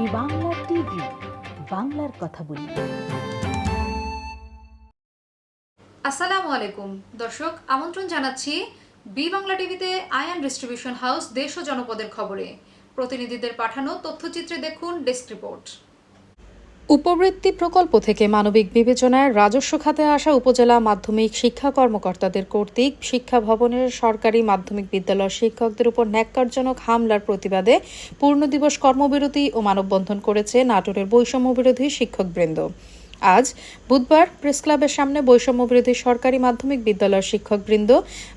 B Bangla TV, বাংলার কথা বলি। আসসালামু আলাইকুম। দর্শক, আমন্ত্রণ জানাচ্ছি বি বাংলা টিভিতে আয়ান ডিস্ট্রিবিউশন হাউস দেশ ও জনপদের খবরে। প্রতিনিধিদের পাঠানো তথ্যচিত্রে দেখুন ডেস্ক রিপোর্ট। উপবৃত্তি প্রকল্প থেকে মানবিক বিবেচনায় রাজস্ব খাতে আসা উপজেলা মাধ্যমিক শিক্ষা কর্মকর্তাদের কর্তৃক শিক্ষা ভবনের সরকারি মাধ্যমিক বিদ্যালয়ের শিক্ষকদের উপর ন্যাক্কারজনক হামলার প্রতিবাদে পূর্ণ দিবস কর্মবিরতি ও মানববন্ধন করেছে নাটোরের বৈষম্য বিরোধী শিক্ষকবৃন্দ। আজ বুধবার প্রেস ক্লাবের সামনে বৈষম্য বিরোধী সরকারি মাধ্যমিক বিদ্যালয়ের শিক্ষকবৃন্দ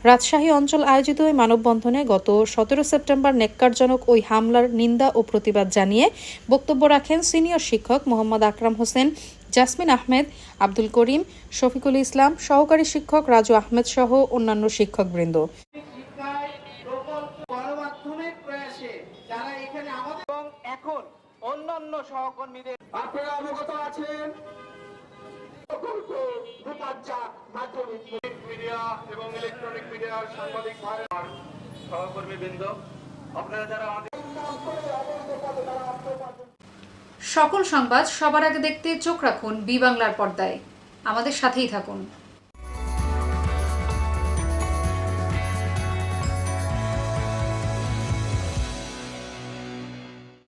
রাজশাহী অঞ্চল আয়োজিত ওই মানববন্ধনে গত সতেরো সেপ্টেম্বর নেককারজনক ওই হামলার নিন্দা ও প্রতিবাদ জানিয়ে বক্তব্য রাখেন সিনিয়র শিক্ষক মোহাম্মদ আকরাম হোসেন জাসমিন আহমেদ আব্দুল করিম শফিকুল ইসলাম সহকারী শিক্ষক রাজু আহমেদ সহ অন্যান্য শিক্ষকবৃন্দ। এখানে অন্যান্য সহকর্মীদের আপনারা অবগত আছেন মাধ্যমিক মিডিয়া এবং ইলেকট্রনিক মিডিয়ার সাংবাদিক সহকর্মী বৃন্দ আপনারা যারা সকল সংবাদ সবার আগে দেখতে চোখ রাখুন বি বাংলার পর্দায়। আমাদের সাথেই থাকুন।